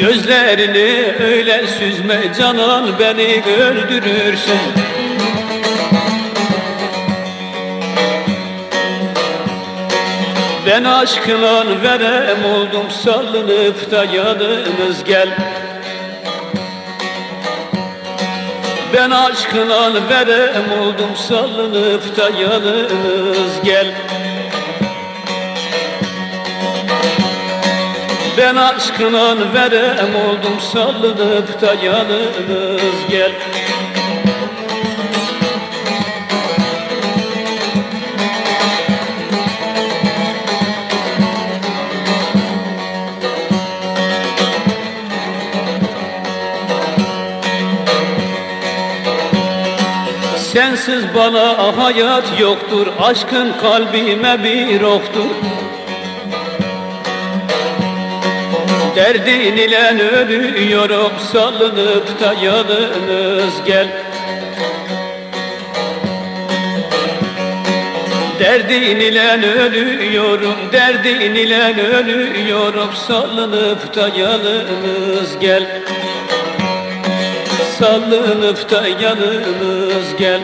Gözlerini öyle süzme canan beni öldürürsün. Ben aşkına verem oldum salınıp da yalnız gel. Ben aşkına verem oldum salınıp da yalnız gel Ben aşkına verem oldum salınıp da yalnız gel. Sensiz bana hayat yoktur Aşkın kalbime bir oktur Derdin ile ölüyorum Salınıp da yalnız gel. Derdin ile ölüyorum Derdin ile ölüyorum Salınıp da yalnız gel. Salınıp da yalnız gel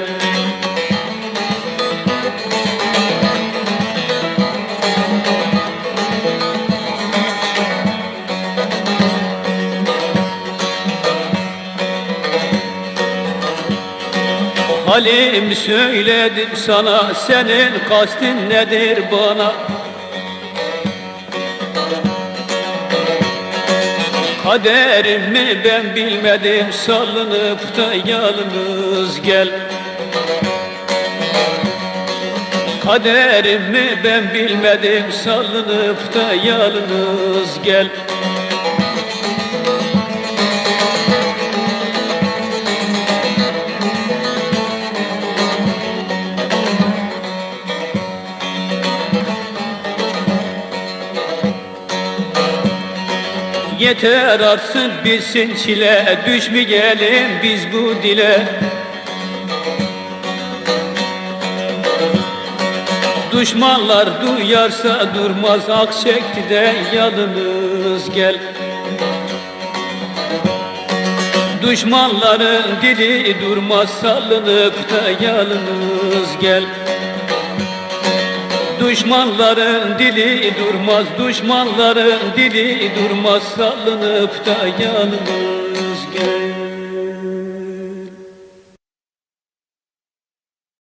Halim söyledim sana senin kastın nedir bana? Kaderimi ben bilmedim salınıp da yalnız gel. Kaderimi ben bilmedim salınıp da yalnız gel Yeter artık bilsin çile Düşmeyelim biz bu dile. Düşmanlar duyarsa durmaz Ak çekti de yalnız gel. Düşmanların dili durmaz Salınıp da yalnız gel Düşmanların dili durmaz, düşmanların dili durmaz. Salınıp da yalnız gel